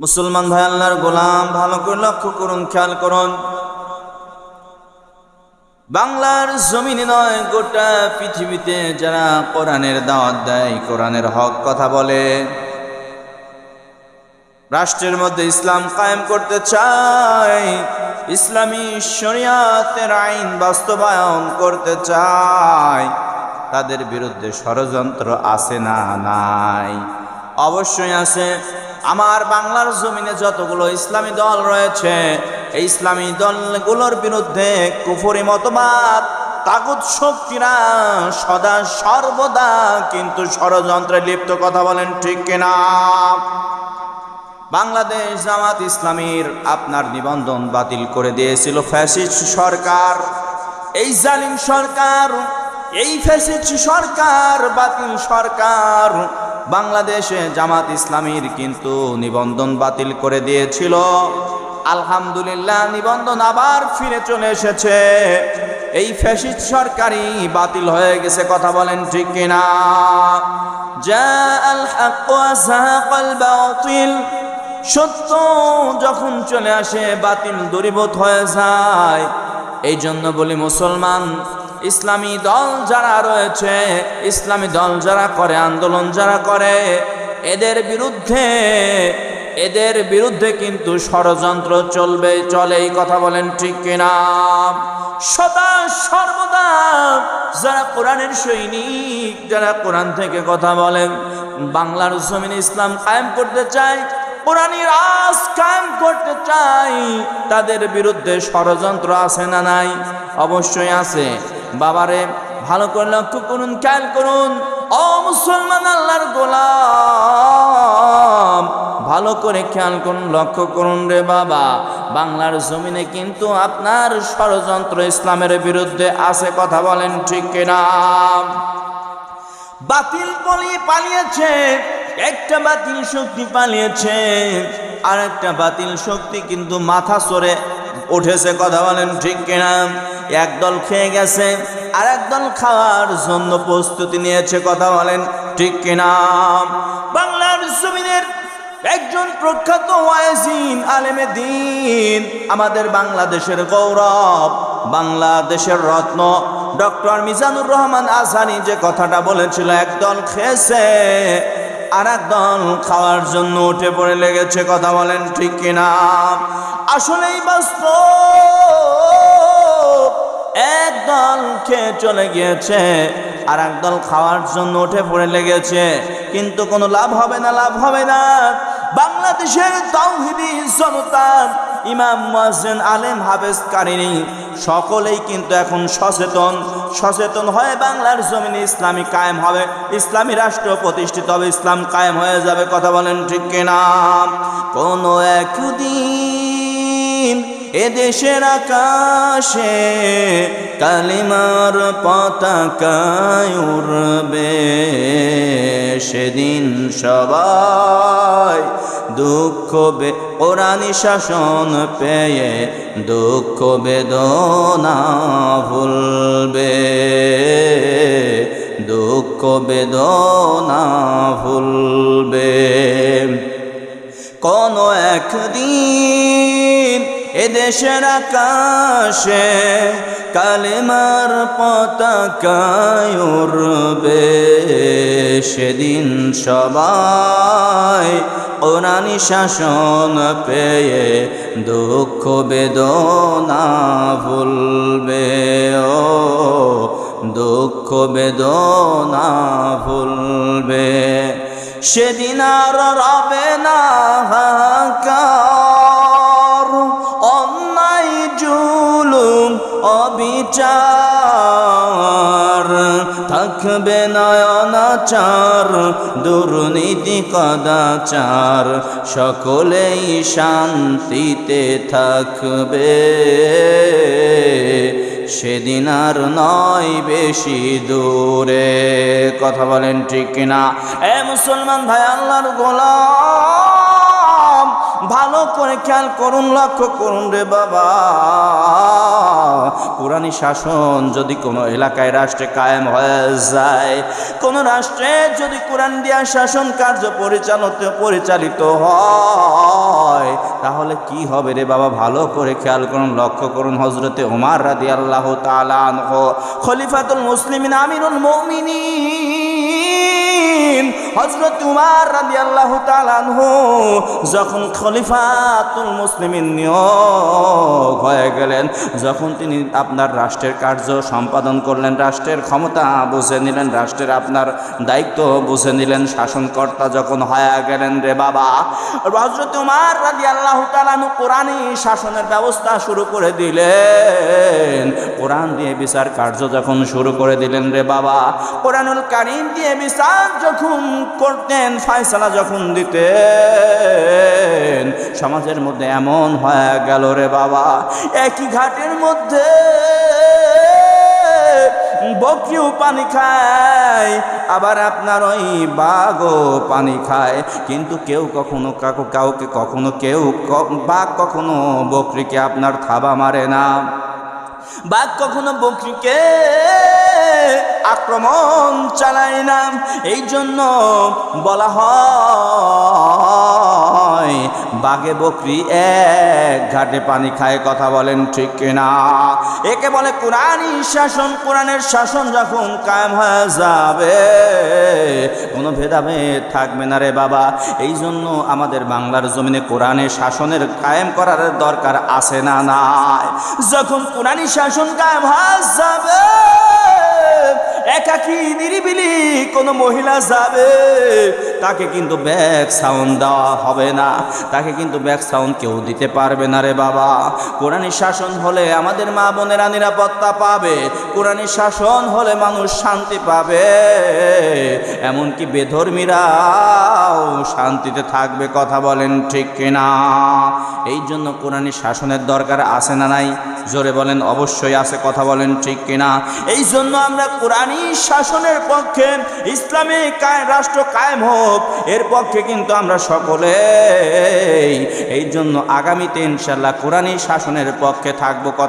মুসলমান ভাই আল্লাহর গোলাম, ভালো করে লক্ষ্য করুন, খেয়াল করুন। বাংলার জমিনে নয়, গোটা পৃথিবীতে যারা কোরআনের দাওয়াত দেয়, কোরআনের হক কথা বলে। রাষ্ট্রের মধ্যে ইসলাম কায়েম করতে চায়, ইসলামী শরিয়াতের আইন বাস্তবায়ন করতে চায়। তাদের বিরুদ্ধে ষড়যন্ত্র আছে না নাই? অবশ্যই আছে। আমার বাংলার জমিনে যতগুলো ইসলামী দল রয়েছে, এই ইসলামী দলগুলোর বিরুদ্ধে কুফরি মতবাদ, তাগুত শক্তিরা সদা সর্বদা কিন্তু ষড়যন্ত্রে লিপ্ত, কথা বলেন ঠিক কিনা? বাংলাদেশ জামাত ইসলামীর আপনার নিবন্ধন বাতিল করে দিয়েছিল ফ্যাসিস্ট সরকার। এই জালিম সরকার, এই ফ্যাসিস্ট সরকার বাতিল সরকার বাংলাদেশে জামাত ইসলামীর কিন্তু নিবন্ধন বাতিল করে দিয়েছিল। আলহামদুলিল্লাহ, নিবন্ধন আবার ফিরে চলে এসেছে। এই ফ্যাসিস্ট সরকারই বাতিল হয়ে গেছে, কথা বলেন ঠিক কিনা? সত্য যখন চলে আসে, বাতিল দূরীভূত হয়ে যায়। এই জন্য বলি মুসলমান ইসলামী দল যারা রয়েছে, ইসলামী দল যারা করে, আন্দোলন যারা করে, এদের বিরুদ্ধে এদের বিরুদ্ধে কিন্তু ষড়যন্ত্র চলবে, চলে এই কথা বলেন ঠিক কিনা? সদা সর্বদা যারা কোরআনের সৈনিক, যারা কোরআন থেকে কথা বলেন, বাংলার জমিন ইসলাম কায়েম করতে চায়, কোরআনী রাজ কায়েম করতে চাই তাদের বিরুদ্ধে ষড়যন্ত্র আছে না নাই? অবশ্যই আছে। বাবারে, ভালো করে লক্ষ্য করুন খেয়াল করুন। ও মুসলমান আল্লাহর গোলাম। ভালো করে খেয়াল করুন, লক্ষ্য করুন রে বাবা। বাংলার জমিনে কিন্তু আপনার ষড়যন্ত্র ইসলামের বিরুদ্ধে আছে, কথা বলেন ঠিক কিনা? বাতিল পলিয়ে পালিয়েছে, একটা বাতিল শক্তি পালিয়েছে আর একটা বাতিল শক্তি কিন্তু মাথা সরে উঠেছে, কথা বলেন ঠিক কিনা? একদল খেয়ে গেছে আর একদল খাওয়ার জন্য প্রস্তুতি নিয়েছে, কথা বলেন, ঠিক কিনা? বাংলার জমিনের একজন প্রখ্যাত ওয়াইজিন, আলেমে দিন, আমাদের বাংলাদেশের গৌরব, বাংলাদেশের রত্ন, ডক্টর মিজানুর রহমান আসানি যে কথাটা বলেছিল একদল খেয়েছে আর একদল খাওয়ার জন্য উঠে পড়ে লেগেছে, কথা বলেন, ঠিক কিনা? আসলেই বাস্তব। একদল খেয়ে চলে গিয়েছে আর একদল খাওয়ার জন্য উঠে পড়ে লেগেছে। কিন্তু কোনো লাভ হবে না, লাভ হবে না। বাংলাদেশের তাওহিদি জনতা ইমাম মুয়াজ্জিন আলেম হাফেজ কারিনী সকলেই কিন্তু এখন সচেতন। সচেতন হয়ে বাংলার জমিনে ইসলামী কায়েম হবে। ইসলামী রাষ্ট্র প্রতিষ্ঠিত হবে, ইসলাম কায়েম হয়ে যাবে, কথা বলেন ঠিক কিনা? কোনো একদিন এদেশের আকাশে কালিমার পতাকায় উড়বে। সেদিন সবাই দুঃখ বে কোরআনি শাসন পেয়ে দুঃখ বেদনা ভুলবে। দুঃখ বেদনা ভুলবে। কোন একদিন এদেশের আকাশে কালেমার পতাকায় উড়বে সেদিন সবাই কোরআনি শাসন পেয়ে দুঃখ বেদনা ভুলবে। ও, দুঃখ বেদনা ভুলবে। সেদিন আর রবে না হাহাকার অবিচার। থাকবে নয়নাচার, দুর্নীতি কদাচার, সকলেই শান্তিতে থাকবে। সেদিন আর নয় বেশি দূরে। কথা বলেন ঠিক কিনা? এ মুসলমান ভাই, আল্লাহর গোলাম, ভালো করে খেয়াল করুন, লক্ষ্য করুন রে বাবা। কোরআনী শাসন যদি কোনো এলাকায় রাষ্ট্রে কায়েম হয়ে যায়, কোন রাষ্ট্রে যদি কোরআন দিয়া শাসন কার্য পরিচালিত পরিচালিত হয়, তাহলে কি হবে রে বাবা? ভালো করে খেয়াল করুন, লক্ষ্য করুন হজরতে উমার রাদি আল্লাহ তালান খলিফাতুল মুসলিমিন আমিরুল মমিনিন। হজরত উমার রাদি আল্লাহ তালানহু যখন খলিফাতুল মুসলিমিন নিয়োগ হয়ে গেলেন, যখন তিনি আপনার রাষ্ট্রের কার্য সম্পাদন করলেন, রাষ্ট্রের ক্ষমতা বুঝে নিলেন, রাষ্ট্রের আপনার দায়িত্ব বুঝে নিলেন, শাসনকর্তা যখন হয়ে গেলেন রে বাবা হজরত উমার রাদি আল্লাহ তালানু কোরআনই শাসনের ব্যবস্থা শুরু করে দিলেন। কোরআন দিয়ে বিচার কার্য যখন শুরু করে দিলেন রে বাবা, কোরআনুল কারিম দিয়ে বিচার যখন করতেন, ফায়সালা যখন দিতেন, সমাজের মধ্যে এমন হয়ে গেল রে বাবা, একই ঘাটের মধ্যে বকরিও পানি খায়, আবার আপনার ওই বাঘও পানি খায়। কিন্তু কেউ কখনো কাকু, কাউকে কখনো কেউ বাঘ কখনো বকরিকে আপনার থাবা মারে না। বাঘ কখনো বকরিকে আক্রমণ চালায় না। এই জন্য বলা হয় বাঘে, বকরি এক ঘাটে পানি খায়, কথা বলেন ঠিক কিনা? একে বলে কোরআনই শাসন, কোরআনের শাসন যখন কায়েম হয়ে যাবে, কোনো ভেদাভেদ থাকবে না রে বাবা। এই জন্য আমাদের বাংলার জমিনে কোরআনের শাসনের কায়েম করার দরকার আছে না নাই? যখন কোরআনই শাসন কায়েম হয়ে যাবে একাকি নিরিবিলি কোনো মহিলা যাবে, তাকে কিন্তু ব্যাক সাউন্ড দেওয়া হবে না। তাকে কিন্তু ব্যাক সাউন্ড কেউ দিতে পারবে না রে বাবা। কোরআনী শাসন হলে আমাদের মা বোনেরা নিরাপত্তা পাবে। কোরআনী শাসন হলে মানুষ শান্তি পাবে। এমনকি বেধর্মীরাও শান্তিতে থাকবে, কথা বলেন ঠিক কিনা? এই জন্য কোরআনী শাসনের দরকার আছে না নাই? জোরে বলেন, অবশ্যই আছে, কথা বলেন ঠিক কিনা? এই জন্য আমরা কোরআনী শাসনের পক্ষে ইসলামী রাষ্ট্র কায়েম হোক, এর পক্ষে কিন্তু আমরা সকলে এই জন্য আগামীতে ইনশাল্লাহ কোরআনী শাসনের পক্ষে থাকব, কথা